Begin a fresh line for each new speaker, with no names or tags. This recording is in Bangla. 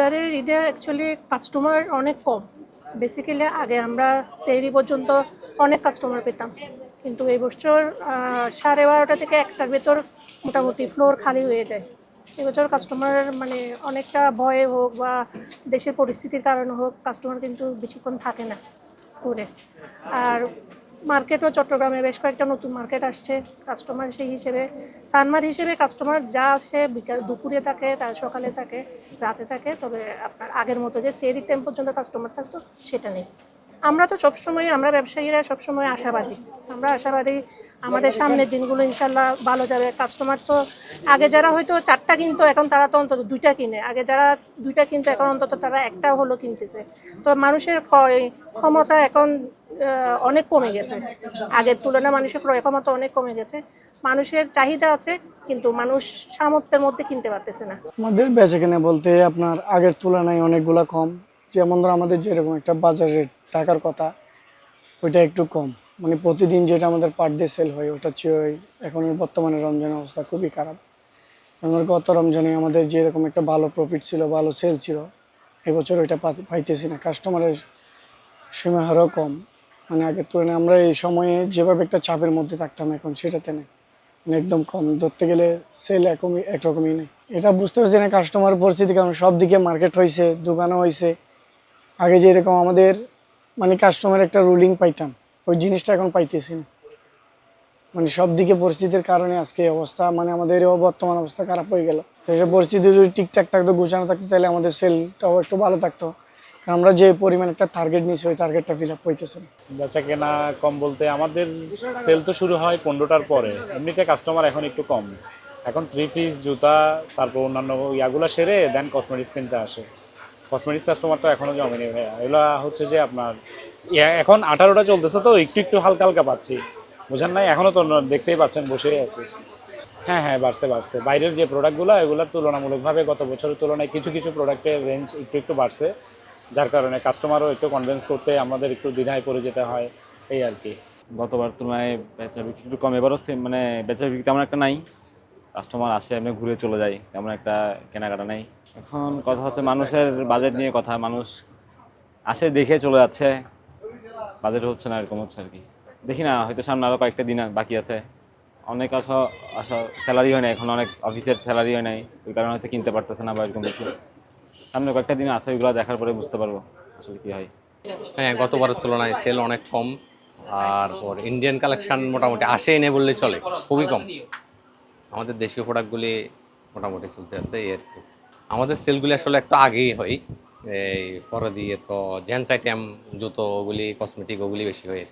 এবারের ঈদে অ্যাকচুয়ালি কাস্টমার অনেক কম। বেসিক্যালি আগে আমরা সেরি পর্যন্ত অনেক কাস্টমার পেতাম। কিন্তু এই বছর সাড়ে বারোটা থেকে একটার ভেতর মোটামুটি ফ্লোর খালি হয়ে যায়। এবছর কাস্টমার মানে অনেকটা ভয়ে হোক বা দেশের পরিস্থিতির কারণে হোক কাস্টমার কিন্তু বেশিক্ষণ থাকে না। করে আর মার্কেটও চট্টগ্রামে বেশ কয়েকটা নতুন মার্কেট আসছে কাস্টমার সেই হিসেবে, সানমার হিসেবে কাস্টমার যা আসে বিকাল, দুপুরে থাকে তার সকালে থাকে, রাতে থাকে, তবে আপনার আগের মতো যে সেরি টাইম পর্যন্ত কাস্টমার থাকতো সেটা নেই। আমরা তো সবসময়, আমরা ব্যবসায়ীরা সবসময় আশাবাদী। আমরা আশাবাদী আমাদের সামনের দিনগুলো ইনশাল্লাহ ভালো যাবে। কাস্টমার তো আগে যারা হয়তো চারটা কিনতো, এখন তারা তো অন্তত দুইটা কিনে। আগে যারা দুইটা কিনতো, এখন অন্তত তারা একটা হলো কিনতেছে। তো মানুষের ক্ষমতা এখন অনেক কমে গেছে। আগের তুলনায় মানুষের ক্রয় ক্ষমতা অনেক কমে গেছে। মানুষের চাহিদা আছে, কিন্তু মানুষ সামর্থ্যের মধ্যে কিনতে পারতেছে না।
আমাদের বেচে কেনে বলতে আপনার আগের তুলনায় অনেকগুলা কম। যেমন ধরো আমাদের যেরকম একটা বাজার রেট থাকার কথা, ওইটা একটু কম। মানে প্রতিদিন যেটা আমাদের পার ডে সেল হয়, ওটা চেয়ে এখন বর্তমানে রমজানের অবস্থা খুবই খারাপ। আমার গত রমজানে আমাদের যেরকম একটা ভালো প্রফিট ছিল, ভালো সেল ছিল, এবছর ওইটা পাইতেছি না। কাস্টমারের সীমাহারও কম। মানে আগের তুলনায় আমরা এই সময়ে যেভাবে একটা চাপের মধ্যে থাকতাম এখন, সেটাতে নেই। মানে একদম কম। ধরতে গেলে সেল একমই একরকমই নেই। এটা বুঝতে পারছি না কাস্টমার পরিস্থিতি, কারণ সব দিকে মার্কেট হয়েছে দোকানও হয়েছে আগে যেরকম আমাদের মানে কাস্টমার একটা রুলিং পাইতাম, ওই জিনিসটা এখন পাইতেছি না। মানে সব দিকে পরিস্থিতির কারণে আজকে অবস্থা মানে আমাদের বর্তমান অবস্থা খারাপ হয়ে গেল। সেসব পরিস্থিতি যদি ঠিকঠাক থাকতো, গুছানো থাকতো, তাহলে আমাদের সেলটাও একটু ভালো থাকতো। আমরা যে পরিমাণ একটা টার্গেট নিয়েছি, ওই টার্গেটটা ফিল আপ হইতেছে।
বেচা কেনা কম বলতে আমাদের সেল তো শুরু হয় পনেরোটার পরে। এমনিতে কাস্টমার এখন একটু কম। এখন থ্রি পিস জুতা, তারপর অন্যান্য ইয়াগুলো সেরে দেন কসমেটিক্স কিনতে আসে। কসমেটিক্স কাস্টমার তো এখনও জমেনি ভাইয়া। এগুলো হচ্ছে যে আপনার এখন আঠারোটা চলতেছে তো, একটু একটু হালকা হালকা পাচ্ছি। বুঝেন নাই? এখনও তো দেখতেই পাচ্ছেন, বসেই আছে। হ্যাঁ হ্যাঁ বাড়ছে বাড়ছে। বাইরের যে প্রোডাক্টগুলো এগুলোর তুলনামূলকভাবে গত বছরের তুলনায় কিছু কিছু প্রোডাক্টের রেঞ্জ একটু একটু বাড়ছে। যার কারণে কাস্টমারও একটু কনভিন্স করতে আমাদের একটু দ্বিধায় পড়ে যেতে হয়, এই আর কি।
গতবার তুলনায় বেচা বিক্রি একটু কম, এবারও মানে বেচা বিক্রি তেমন একটা নাই। কাস্টমার আসে, এমনি ঘুরে চলে যায়, তেমন একটা কেনাকাটা নেই। এখন কথা হচ্ছে মানুষের বাজেট নিয়ে কথা, মানুষ আসে, দেখে চলে যাচ্ছে। বাজেট হচ্ছে না, এরকম হচ্ছে আর কি। দেখি না, হয়তো সামনে আরও কয়েকটা দিন বাকি আছে। অনেক আসা আসা স্যালারি হয় না এখন অনেক অফিসের স্যালারি হয় নাই, ওই কারণে হয়তো কিনতে পারতেছে না বা এরকম কিছু। সামনে কয়েকটা দিন আছে, ওইগুলো দেখার পরে বুঝতে পারব আসলে কী হয়।
হ্যাঁ গতবারের তুলনায় সেল অনেক কম আর পর ইন্ডিয়ান কালেকশন মোটামুটি আসেই নেই বললে চলে, খুবই কম। আমাদের দেশীয় প্রোডাক্টগুলি মোটামুটি চলতে আছে আর কি আমাদের সেলগুলি আসলে একটু আগেই হয়। এই পরে দিয়ে তো জেন্টস আইটেম জুতো ওগুলি কসমেটিক ওগুলি বেশি হয়